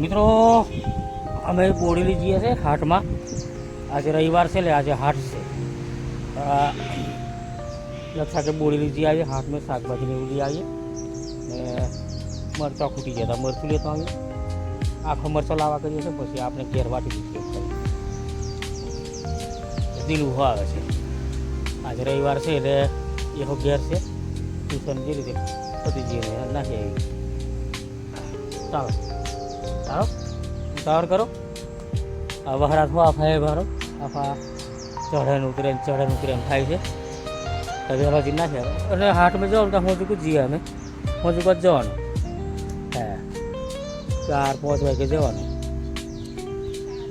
મિત્રો, અમે બોડેલી જઈએ છે હાટમાં. આજે રવિવાર છે એટલે આજે હાટ છે. લક્ષા કે બોડેલી જઈ આવીએ હાટમાં શાકભાજી એવું લઈ આવીએ. ને મરચાં ખૂટી ગયા હતા. મરચું લેતો આવીએ. આખો મરચો લાવવા કરીએ છીએ, પછી આપણે ઘેર વાટી દીધું ઊભો આવે છે. આજે રવિવાર છે એટલે એવો ઘેર છે. ટ્યુશન જે રીતે પતી જઈએ નાખી આવી. ચાલો. ચાલો ઉતાવળ કરો. આ વહરાત હો આફા એ ભારો આફા ચઢે ને ઉતરે ચઢે ને ઉતરે એમ થાય છે. તો વહેલાથી ના છે અને હાટમાં જવાનું, ત્યાં હું ચૂકું જઈએ અમે હું ચૂકું જ જવાનું. હા, ચાર, પાંચ વાગે જવાનું.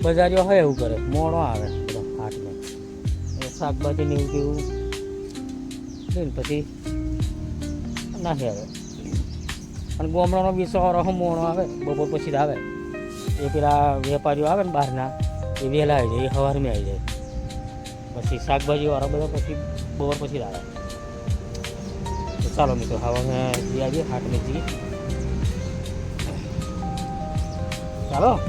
બજારીઓ હોય એવું કરે. મોડો આવે બધો હાટમાં એ શાકભાજી ને પછી નાખી આવે અને ગોમડાનો બી હમ મોણો આવે, બપોર પછી આવે. એ પેલા વેપારીઓ આવે ને બહારના, એ વહેલા આવી જાય, એ સવારમાં આવી જાય. પછી શાકભાજીવાળા બધા પછી બપોર પછી આવે. તો ચાલો મિત્રો, હવે અમે જઈ આવીએ, હાટમાં જઈએ. ચાલો.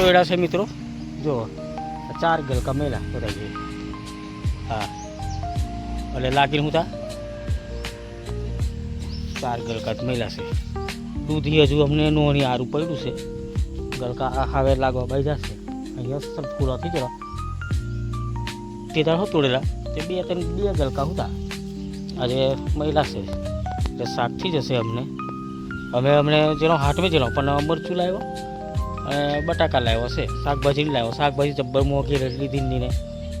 ગલકા તો એડા છે મિત્રો? જો ચાર ગલકા મેલા બધા જે હા. એટલે લાગીને હું તા ચાર ગલકા મેલા છે. દૂધી હજુ અમને નોની આરું પડ્યું છે. ગલકા હવે લાગવા બાઈ જશે. અહીંયા સર ફૂલો થઈ જવા તે તાર તોડેલા? તે બે ત્રણ, બે ગલકા હતા આજે મહિલા છે. એટલે શાક થઈ જશે અમને. અમે અમને જેનો હાટમે જેનો, પણ મરચું લાવ્યો બટાકા લાવ્યો છે. શાકભાજી લાવ્યો. શાકભાજી જબ્બર મોંઘી લીધી ને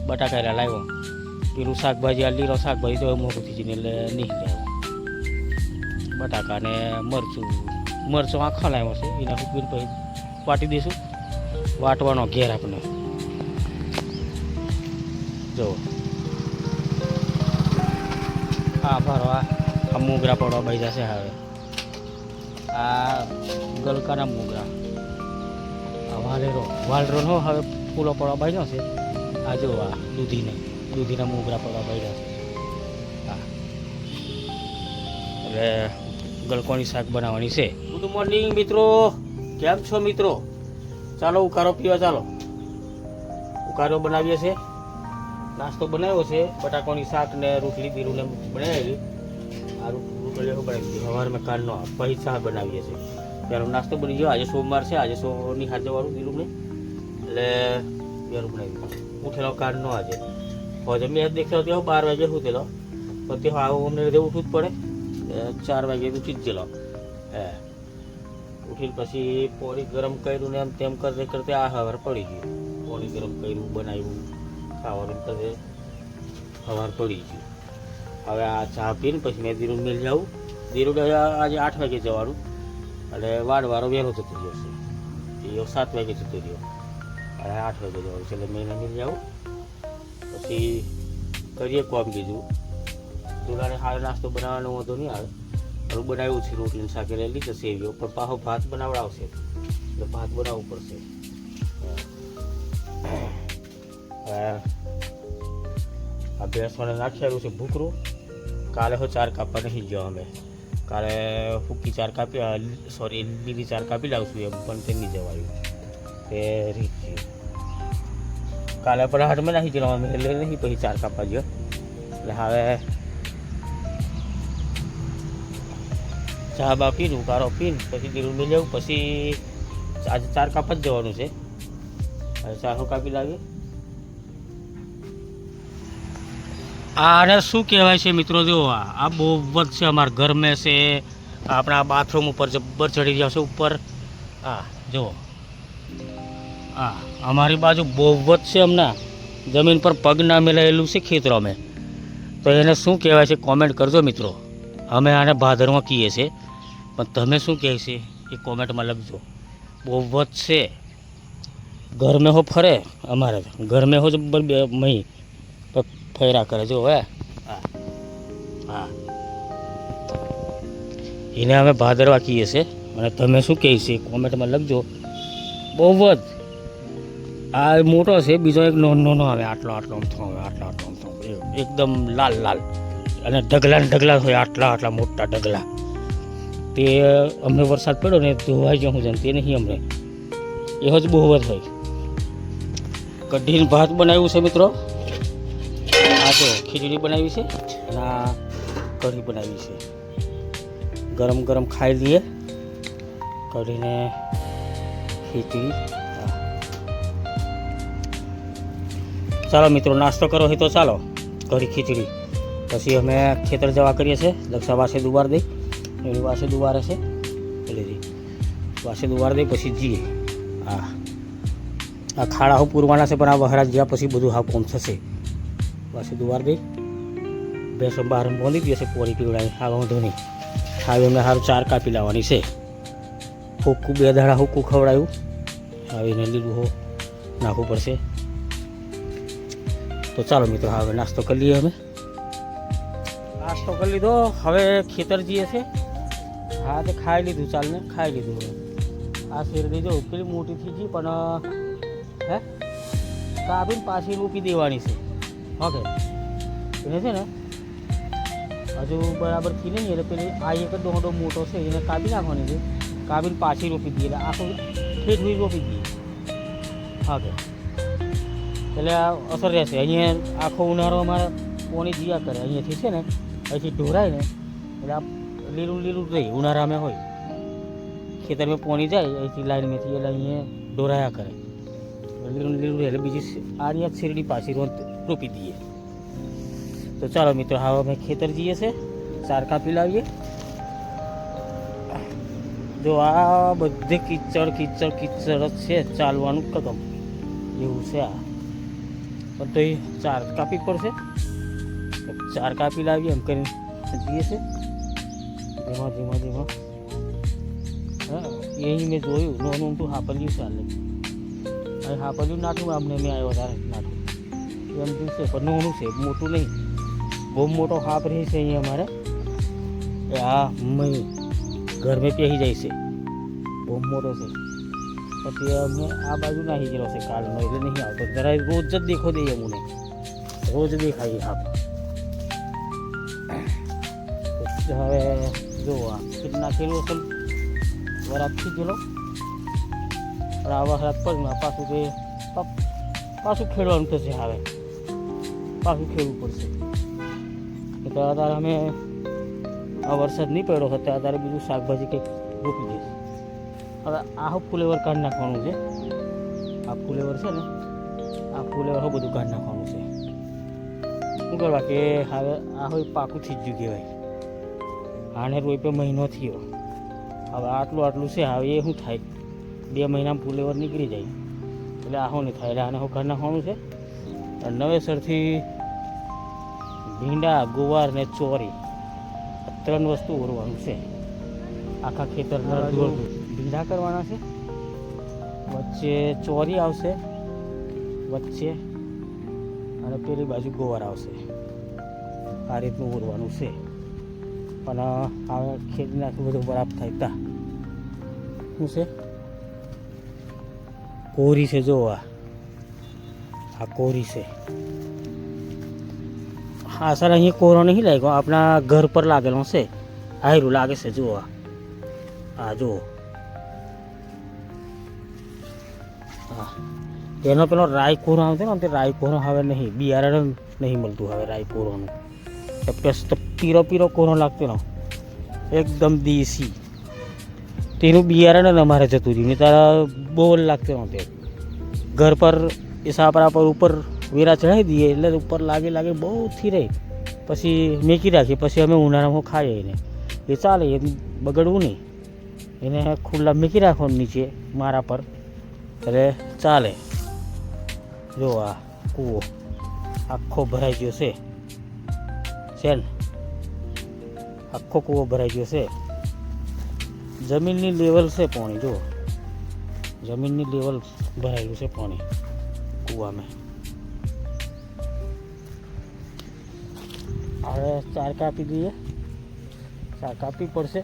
બટાકા લાવ્યો. પેલું શાકભાજી, આ લીલો શાકભાજી તો મોંઘું થઈ જઈને એટલે નહીં લાવ્યો. બટાકા ને મરચું. મરચું આખા લાવ્યો છે. એના ફૂકીને પછી વાટી દઈશું. વાટવાનો ઘેર આપણે. જો. આ ભરવા આ મોગરા પડવા બાઈ છે હવે. આ ગલકાના મોગરા વાલેરો. વાલરો નો, હવે ફૂલો પડવા બાઈ છે. આ જો આ દૂધીને, દૂધીના મોગરા પડવા બાઈ છે. હા એટલે ગલકોની શાક બનાવવાની છે. ગુડ મોર્નિંગ મિત્રો. કેમ છો, મિત્રો? ચાલો, ઉકારો પીવા ચાલો. ઉકારો બનાવીએ છે. નાસ્તો બનાવ્યો છે. બટાકાની શાક ને રોટલી બીરું ને બનાવી આ રોટલી બનાવી? સવારમાં કાલનો પછી ચા બનાવીએ છીએ. પેલો નાસ્તો બની ગયો. આજે સોમવાર છે. આજે સોની હાથે વાળું બીરું ને એટલે પેલું બનાવી ઉઠેલો કાલનો આજે. હવે મેં દેખેલો ત્યાં બાર વાગે ઉઠેલો. પછી તે આવું અમને લીધે ઉઠવું જ પડે. ચાર વાગે ઉઠી જ ગયેલો. હે. ઉઠીને પછી પોળી ગરમ કર્યું ને એમ તેમ કરતે કરતે આ હવાર પડી ગયું પોળી ગરમ કર્યું, બનાવ્યું, ખાવાનું કરતે હવાર પડી ગયું. હવે આ ચા પીને પછી મેં ધીરું મિલ જાઉં. ધીરું આજે આઠ વાગે જવાનું. એટલે વાડવારો વહેલો જતો રહ્યો છે. એ સાત વાગે જતો રહ્યો. અને આઠ વાગે જવાનું છે. એટલે મેં મિલ જાઉં પછી કરીએ કોમ કીધું દુલાને હારે નાસ્તો બનાવવાનો વાંધો નહીં આવે. હવે બનાવ્યું છે રોટલી સાકે લઈ લીધો સેવીઓ પણ પાછો ભાત બનાવડાવશે. એટલે ભાત બનાવવું પડશે. આ ભેંસોને નાખી આવ્યું છે ભૂકરું કાલે હો ચાર કાપવા નહીં ગયો અમે. કાલે ફૂકી ચાર કાપી સોરી લીલી ચાર કાપી લાવશું એમ, પણ તે નહીં જવાયું. તે રીત છે. કાલે પણ હાટમાં નાખી જવાનું એટલે નહીં પછી ચાર કાપવા ગયો. એટલે હવે ચા બા પીને ઉકારો પીને પછી દીરું મેં લેવું પછી આજે ચાર કાપ જ જવાનું છે. ચાર કાપી લાવીએ. આને શું કહેવાય છે મિત્રો? જો આ બહુ જ છે અમારા ઘર મેં છે. આપણા બાથરૂમ ઉપર જબ્બર ચડી ગયા છે, ઉપર. હા જુઓ. હા અમારી બાજુ બહુ જ છે હમણાં જમીન પર પગ ના મિલાયેલું છે ખેતરો અમે તો એને શું કહેવાય છે કોમેન્ટ કરજો મિત્રો. અમે આને ભાદરમાં કહીએ છીએ પણ તમે શું કહે છે એ કોમેન્ટમાં લખજો. બહુ જ છે. ઘર મેં હો ફરે અમારે. ઘર મેં હો જબ્બર મહી. ફર્યા કરે જો હે હા? હા. એને અમે ભાદરવા કહીએ છીએ. અને તમે શું કહે છે? કોમેન્ટમાં લખજો. બહુ જ. આ મોટો છે બીજો એક નોન નોનો આવે. આટલો આટલો આમ આવે આટલો આટલો આમ એકદમ લાલ લાલ. અને ઢગલા ઢગલા હોય આટલા આટલા મોટા ઢગલા. તે અમને વરસાદ પડ્યો ને ધોવાઈ જવું છે ને તે નહીં અમને. એવો જ બહુ જ હોય. કઢીને ભાત બનાવ્યું છે મિત્રો. ખીચડી બનાવી છે અને કઢી બનાવી છે. ગરમ ગરમ ખાઈ લઈએ. કઢીને ખીચડી. ચાલો મિત્રો, નાસ્તો કરો હોય તો ચાલો કઢી ખીચડી. પછી અમે ખેતર જવા કરીએ છીએ. દક્ષા પાસે દુવાર દઈ એની પાસે દુવારે છે. એટલે પાસે દુવાર દઈ પછી જઈએ. હા આ ખાડા હું પૂરવાના છે, પણ આ વહરા ગયા પછી બધું હા કોમ થશે. પાછી દુવાર દઈ ભેંસો બહાર મોલી દે છે પોરી પીવડાવી આ વાંધો નહીં હવે એમને સારું ચાર કાપી લાવવાની છે હુક્કું બે દાડા હુક્કું ખવડાવ્યું હવે એને લીલું હો નાખવું પડશે તો ચાલો મિત્રો હવે નાસ્તો કરી લઈએ અમે નાસ્તો કરી લીધો હવે ખેતર જઈએ છે હા તે ખાઈ લીધું ચાલને ખાઈ લીધું હવે આ શેરડી જો પેલી મોટી થઈ ગઈ પણ હે કાપીને પાછી રોપી દેવાની છે ઓકે. એને છે ને, હજુ બરાબર થઈ નહીં, એટલે પેલી આ એક જ દોડો મોટો છે, એને કાપી નાખવાની છે. કાપીને પાછી રોપી દઈએ, એટલે આખું ઠેઠ સુધી રોપી દઈએ. ઓકે. એટલે આ અસર રહેશે. અહીંયા આખો ઉનાળો અમારે પોણી જીયા કરે. અહીંયાથી છે ને, અહીંથી ઢોરાય ને, એટલે આ લીલું લીલું રહે. ઉનાળામાં હોય. ખેતરમાં પોણી જાય, અહીંથી લાઈનમાંથી, એટલે અહીંયા ઢોરાયા કરે. લીલું લીલું રહે. એટલે બીજી આ રહ્યા શેરડી પાછી રોપ રોપી દઈએ તો ચાલો મિત્રો હવે અમે ખેતર જઈએ છે ચાર કાપી લાવીએ જો આ બધે કિચડ કિચડ કિચડ જ છે ચાલવાનું કદમ એવું છે આ પણ તો એ ચાર કાપી પડશે તો ચાર કાપી લાવીએ એમ કરીને જઈએ છે ધીમા ધીમા ધીમા હા એ મેં જોયું નોનું ઊંટું હાપલ્યું ચાલે હવે હાપલ્યું નાઠું અમને મેં આવ્યો તારે નાઠું એમ દિવસે પણ નોનું છે, મોટું નહીં. બહુ મોટો હાપ રહે છે અહીંયા અમારે. એ આ મય ઘરમાં પહેરી જાય છે. બહુ મોટો છે. પછી અમે આ બાજુ નાહી ગયેલો છે કાલનો, એટલે નહીં આવતો. જરા રોજ જ દેખો દઈએ મને રોજ દેખાય હાપ પછી હવે જો આ ફીટ નાખેલું અસલ વરાપથી ગયેલો. પણ આ વરસાદ પડીને પાછું તે પા- પાછું ખેડવાનું થશે હવે. પાછું ખેડવું પડશે. એટલે અત્યારે અમે આ વરસાદ નહીં પડ્યો હતો અત્યારે બીજું શાકભાજી કંઈક રોપી દઈશું. હવે આ ફુલેવર કાઢી નાખવાનું છે. આ ફુલેવર છે ને, આ ફુલેવર બધું કાઢી નાખવાનું છે. શું કરવા કે હવે આ હોય પાકું થઈ ગયું કહેવાય. આને રોપે મહિનો થયો. હવે આટલું આટલું છે, હવે એ શું થાય? બે મહિનામાં ફુલેવર નીકળી જાય. એટલે આ શું નહીં થાય, એટલે આને હું કાઢી નાખવાનું છે. નવેસરથી ભીંડા ગુવાર ને ચોરી ત્રણ વસ્તુ ઓરવાનું છે. આખા ખેતરના ભીંડા કરવાના છે? વચ્ચે ચોરી આવશે વચ્ચે અને પેલી બાજુ ગોવાર આવશે. આ રીતનું ઓરવાનું છે. પણ હવે ખેતી નાખી બધું બરાબર થાય તા. શું છે? કોરી છે જો આ આ કોરી છે. હા, સર અહીં કોરો નહીં લાગ્યો. આપણા ઘર પર લાગેલો છે. હાયરું લાગે છે, જુઓ આ. હા જુઓ. હા. એનો પેલો રાઈ કોરો આવતો ને, તે રાઈ કોરો હવે નહીં. બિયારણ નહીં મળતું હવે રાઈ કોરોનું. પીરો પીરો કોરો લાગતો એકદમ દેશી. તેનું બિયારણ અમારે જતું રહ્યું. નહીં તારા બહુ લાગતું તે. ઘર પર એ સાપરા પર ઉપર વેરા ચડાવી દઈએ એટલે ઉપર લાગે લાગે બહુ થી રહે. પછી મેકી રાખીએ, પછી અમે ઉનાળામાં ખાઈએ એને. એ ચાલે, એ બગડવું નહીં. એને ખુલ્લા મૂકી રાખવાનું નીચે, મારા પર. એટલે ચાલે. જો આ કૂવો આખો ભરાઈ ગયો છે. છે આખો કૂવો ભરાઈ ગયો છે. જમીનની લેવલ છે પાણી, જો. જમીનની લેવલ ભરાયેલું છે પાણી. કૂવામાં હવે ચાર કાપી દઈએ. ચાર કાપી પડશે.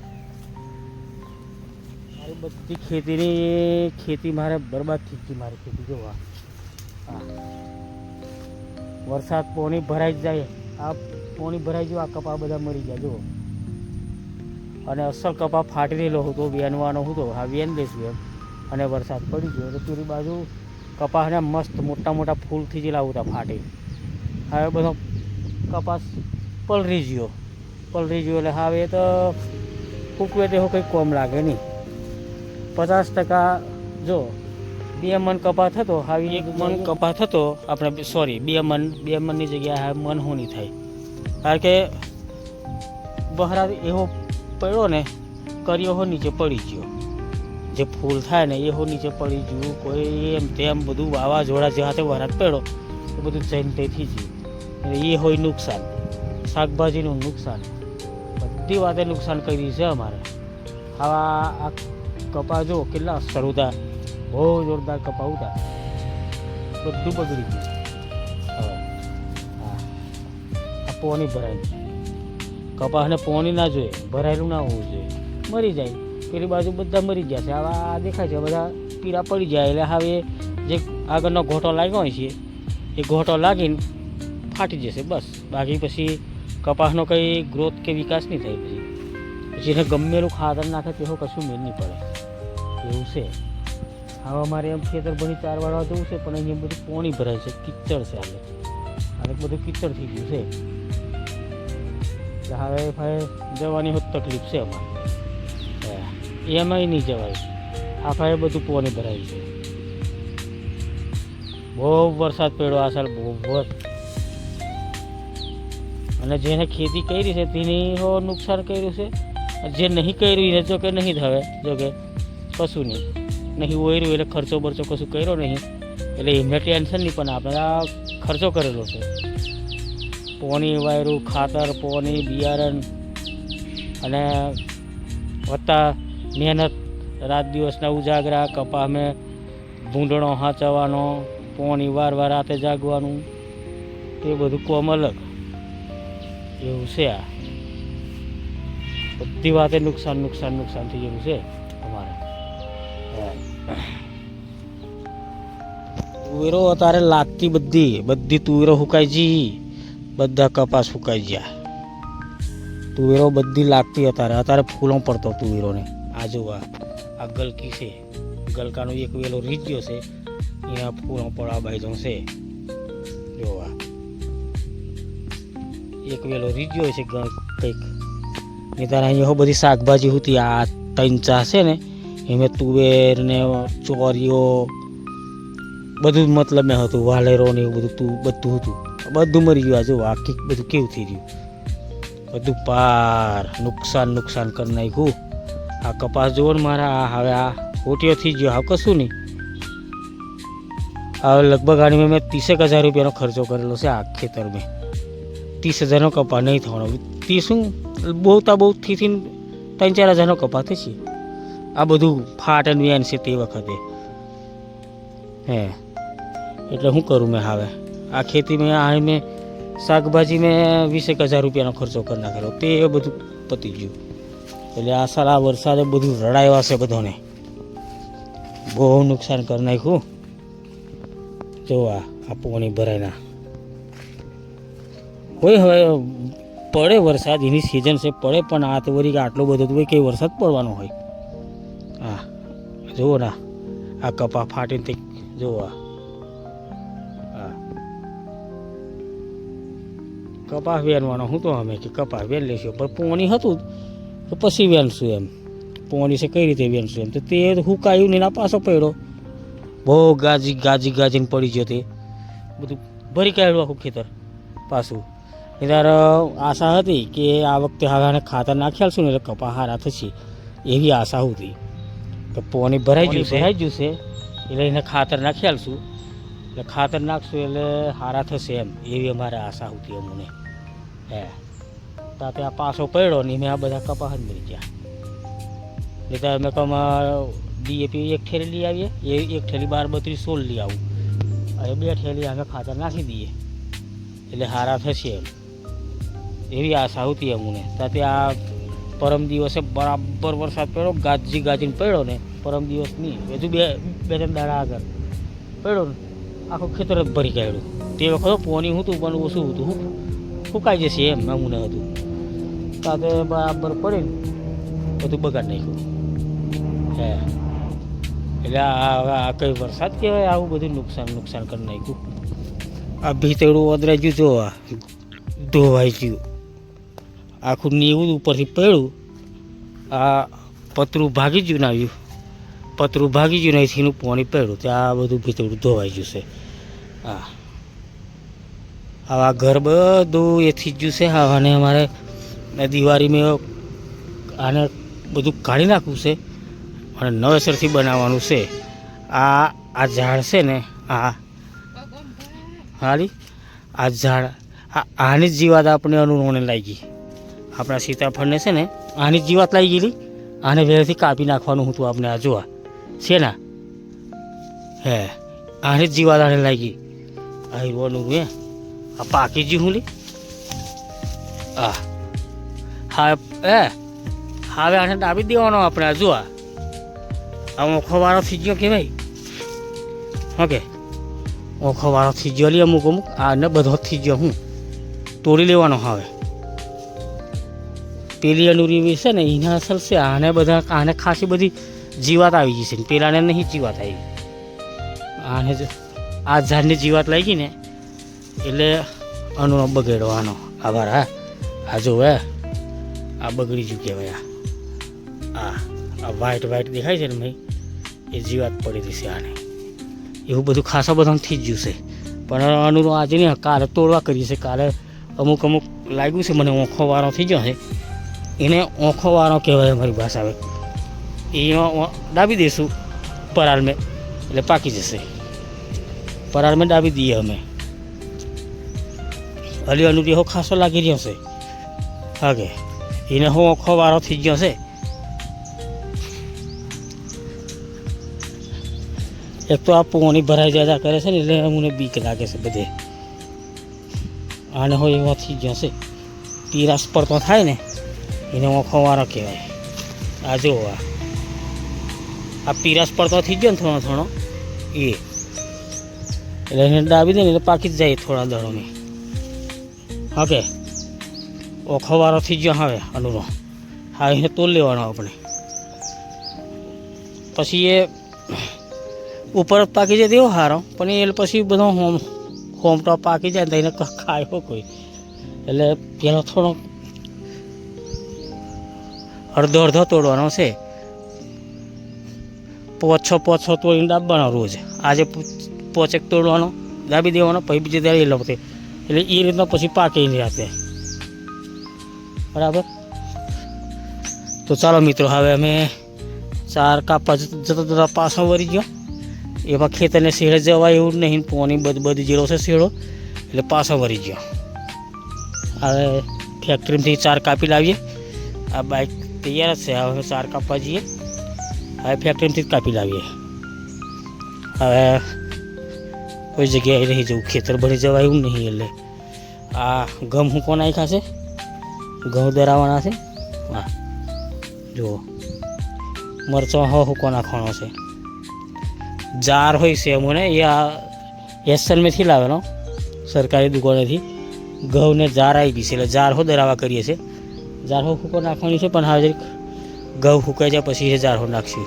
મારી બધી ખેતીની, ખેતી મારે બરબાદ થઈ ગઈ મારી ખેતી જોવા. વરસાદ પોણી ભરાઈ જાય. આ પોણી ભરાઈ ગયું આ કપા બધા મરી ગયા જુઓ. અને અસલ કપા ફાટી રહેલો હતો વેનવાનો હતો. હા વેન દઈશું એમ. અને વરસાદ પડી ગયો. એટલે પૂરી બાજુ કપાસને મસ્ત મોટા મોટા ફૂલથી જે લાવું હતા ફાટી. હવે બધો કપાસ પલરી ગયો. પલરી ગયો એટલે હવે એ તો ફૂકવે તેવું કંઈ કોમ લાગે નહીં. પચાસ ટકા જો બે મન કપાસ થતો હવે એક મન કપાસ થતો આપણે સોરી બે મન બે મનની જગ્યાએ હવે મન હોની થાય. કારણ કે બહરા એવો પડ્યો ને કર્યો હો નીચે પડી ગયો. જે ફૂલ થાય ને એ હો નીચે પડી ગયું, કોઈ એમ તેમ બધું વાવાઝોડા જે હાથે વરાત પડ્યો, એ બધું જઈને તેથી ગયું. એ હોય નુકસાન. શાકભાજીનું નુકસાન. બધી વાતે નુકસાન કરી છે અમારે. આવા આ કપા જો કેટલા અસર હતા બહુ જોરદાર કપા હતા બધું બગડી ગયું. હવે પોની ભરાય. કપાસને પોણી ના જોઈએ, ભરાયેલું ના હોવું જોઈએ. મરી જાય. પેલી બાજુ બધા મરી ગયા છે. હવે આ દેખાય છે, બધા પીળા પડી જાય એટલે હવે જે આગળનો ઘોટો લાગ્યો હોય છે, એ ઘોટો લાગીને ફાટી જશે બસ. બાકી પછી કપાસનો કંઈ ગ્રોથ કે વિકાસ નહીં થાય પછી. પછી એને ગમેલું ખાતર નાખે તેવું કશું મેળ નહીં પડે. એવું છે. હવે અમારે એમ ખેતર ભણી ચાર વાળવા જવું છે, પણ અહીંયા બધું પોણી ભરાય છે. કિચડ છે હાલે. હાલે બધું કિચડ થઈ ગયું છે. હવે ભાઈ જવાની હોત તકલીફ છે અમારે. એમાંય નહીં જવાય. આખાએ બધું પોની ભરાય છે. બહુ વરસાદ પડ્યો આ સાલ, બહુ અને જેને ખેતી કરી છે, તેની નુકસાન કર્યું છે. જે નહીં કર્યું એને જો કે નહીં થવે જો કે કશું નહીં. નહીં ઓયર્યું એટલે ખર્ચો બરચો કશું કર્યો નહીં. એટલે એમને ટેન્શન નહીં, પણ આપણે આ ખર્ચો કરેલો છે. પોની વાયરું, ખાતર પોની બિયારણ અને વત્તા મહેનત, રાત દિવસના ઉજાગરા કપા મેં ભૂંડણો હાંચવાનો, પોણી વાર વાર રાતે જાગવાનું તે બધું કોમ અલગ. એવું છે આ. બધી વાતે નુકસાન નુકસાન નુકસાન થઈ ગયું છે અમારે. તુવેરો અત્યારે લાગતી બધી બધી તુવેરો સુકાઈ જી બધા કપાસ સુકાઈ ગયા. તુવેરો બધી લાગતી અત્યારે અત્યારે ફૂલો પડતો તુવેરોને. આ આ આ ગલકી છે. ગલકાનો એક વેલો રીજ્યો છે. એના ફૂલો પડવા બાજુ છે. જોવા. એક વેલો રીજ્યો છે કંઈક. નહીં તારે અહીંયા બધી શાકભાજી હતી. આ ત્રણ ચા છે ને, એમાં તુવેર ને ચોરીઓ, બધું મતલબ મેં હતું. વાલેરો ને એવું બધું તું, બધું હતું. બધું મરી ગયું. આ જો આખી બધું કેવું થઈ ગયું બધું પાર. નુકસાન નુકસાન કરી નાખ્યું. આ કપાસ જુઓ ને મારા, આ હવે આ હોટીઓ થઈ ગયો. હવે કશું નહીં. હવે લગભગ આની મેં ત્રીસેક હજાર રૂપિયાનો ખર્ચો કરેલો છે આ ખેતર મેં ત્રીસ હજારનો કપા નહીં થવાનો. શું? બહુ તા બહુ થી ત્રણ ચાર હજારનો કપા થશે આ બધું ફાટ અને વ્યાન છે તે વખતે. હે. એટલે શું કરું મેં હવે? આ ખેતી મેં, આ મેં શાકભાજી મેં વીસેક હજાર રૂપિયાનો ખર્ચો કરી નાખેલો. તે બધું પતી ગયું. એટલે આ સારા વરસાદે બધું રડાયો હશે બધાને. બહુ નુકસાન કરી નાખ્યું. જો આ પોણી ભરાયના કોઈ હવે, પડે વરસાદ, એની સિઝન છે, પડે પણ આ તો કે આટલો બધો તો કે વરસાદ પડવાનો હોય. હા જુઓ ના, આ કપા ફાટીને તે, જુઓ આ. કપાસ વેરવાનો, હું તો અમે કે કપાસ વેન લેશું, પણ પોણી હતું તો પછી વેનશું એમ. પોણી છે કઈ રીતે વેનશું એમ? તો તે હુકાયું ને એના પાછો પડ્યો. બહુ ગાજી ગાજી ગાજીને પડી ગયો તે. બધું ભરી કાઢ્યું આખું ખેતર પાછું. ત્યારે આશા હતી કે આ વખતે હવે ખાતર નાખી છું ને એટલે કપા હારા થશે. એવી આશા હતી. કે પોણી ભરાઈ ગયું છે ભરાઈ ગયું છે એટલે એને ખાતર નાખી છું એટલે ખાતર નાખશું એટલે હારા થશે એમ. એવી અમારે આશા હતી અમને. હે. તો ત્યાં પાછો પડ્યો ને મેં આ બધા કપા જ મરી ગયા. એટલે અમે કમ ડીએપી એક થેલી લઈ આવીએ, એ એક થેલી બાર બત્રીસ સોળ લઈ આવું. અને બે થેલી અમે ખાતર નાખી દઈએ. એટલે હારા થશે એમ. એવી આશા હતી અમને. તાતે આ પરમ દિવસે બરાબર વરસાદ પડ્યો ગાજી ગાજીને પડ્યો ને, પરમ દિવસ નહીં, હજુ બે બે ત્રણ દાડા આગળ પડ્યો ને, આખું ખેતર જ ભરી ગયેલું તે વખતે પોની હતું, પણ ઓછું હતું. ફૂંકાઈ જશે એમ અમને હતું તાતે બરાબર પડે ને બધું બગાડ નાખ્યું. હે. એટલે આ હવે આ કઈ વરસાદ કહેવાય? આવું બધું નુકસાન નુકસાન કરી નાખ્યું. આ ભીતળું ઓદરાઈ ગયું જો આ. ધોવાઈ ગયું. આખું નીવું ઉપરથી પડ્યું. આ પતરું ભાગી ગયું ને આવ્યું. પતરું ભાગી ગયું ને અહીંથી પાણી પડ્યું. આ બધું ભીતરું ધોવાઈ ગયું છે. હા. આવા ઘર બધું એથી જ છે. આવાને અમારે દિવાળીમાં આને બધું કાઢી નાખવું છે અને નવેસરથી બનાવવાનું છે. આ આ ઝાડ છે ને, આ. હારી? આ ઝાડ, આ આની જ જીવાત આપણે અનુરોણે લાગી. આપણા સીતાફળને છે ને, આની જ જીવાત લાગી ગયેલી. આને વેરથી કાપી નાખવાનું હતું આપણે આ જોવા. છે ને? હે, આની જ જીવાત આને લાગી. આ હીરવાનું હે. આ પાકી જી હું લી. આ. હા, એ, હવે આને દાબી દેવાનો આપણે, આ આ. ઓખો વાળો થઈ ગયો કે ભાઈ ઓકે ઓખો વાળો થઈ ગયો લે અમુક અમુક. આને બધો થઈ ગયો હું. તોડી લેવાનો હવે. પેલી અનુરી છે ને, એના અસલ છે, આને બધા, આને ખાસી બધી જીવાત આવી ગઈ છે પેલાને નહીં જીવાત આવી. આને આ ઝાડની જીવાત લાગી ને, એટલે અનુનો બગડવાનો. આભાર, હા. આ જો, હે. આ બગડી ગયું કહેવાય આ. આ વ્હાઈટ વ્હાઈટ દેખાય છે ને ભાઈ, એ જીવાત પડી છે આને. એવું બધું ખાસા બધાને થઈ જ્યું છે. પણ આનું આજે નહીં કાલે તોડવા કરીએ છે, કાલે અમુક અમુક લાગ્યું છે મને ઓંખો વાળો થઈ ગયો છે. એને ઓંખો વાળો કહેવાય અમારી ભાષામાં એ ડાબી દઈશું પરાળ મેં, એટલે પાકી જશે. પરાળ મેં ડાબી દઈએ અમે. હલી હો ખાસો લાગી રહ્યો છે. હાગે એને હું ઓખો વારો થઈ ગયો છે. એક તો આ પોણી ભરાઈ જતા કરે છે ને એટલે અમને બીક લાગે છે બધે. આને હોય એવા થઈ ગયો છે. પીરાસ પડતો થાય ને, એને ઓખો વારો કહેવાય. આ જો આ. આ પીરાસ પડતો થઈ ગયો ને થોડો થોડો. એ. એટલે એને દાબી દે ને એટલે પાકી જ જાય થોડા દળોની. ઓકે. ઓખો વાળો થઈ ગયો હવે અનુરો. હા એને તોલ લેવાનો આપણે. પછી એ ઉપર પાકી જાય તેવો હારો. પણ એ પછી બધો હોમ હોમ ટોપ પાકી જાય તો એને ખાયો કોઈ. એટલે પેલો થોડો અડધો અડધો તોડવાનો છે. પોછો પોછો તોડીને દાબવાનો રોજ. આજે પોચેક તોડવાનો, દાબી દેવાનો, પછી બીજે દાડી લપતે. એટલે એ રીતના પછી પાકી એની રાતે. બરાબર? તો ચાલો મિત્રો, હવે અમે ચાર કાપવા જતા જતા જતા પાછો વળી ગયો. એમાં ખેતરને શેડે જવાય એવું નહીં પોની બધી બધી જેલો છે શેડો એટલે પાછો વળી ગયો. હવે ફેક્ટરીમાંથી ચાર કાપી લાવીએ. આ બાઇક તૈયાર જ છે, હવે અમે ચાર કાપવા જઈએ. હવે ફેક્ટરીમાંથી જ કાપી લાવીએ. હવે કોઈ જગ્યાએ રહી જવું, ખેતર ભરી જવાય એવું નહીં, એટલે આ ઘઉં હું કોણ નાખ્યા છે? ઘઉં દરાવવાના છે? હા. જુઓ. મરચાં હો હુકો નાખવાનો છે. જાર હોય છે મને એ આ એસનમેથી લાવેલો. સરકારી દુકાનેથી. ઘઉંને જાર આવી ગઈ છે, એટલે જાર હો દરાવા કરીએ છીએ જાર હો હુકો નાખવાની છે, પણ હાજર ઘઉં હુકાઈ જાય, પછી એ જાર હો નાખશું.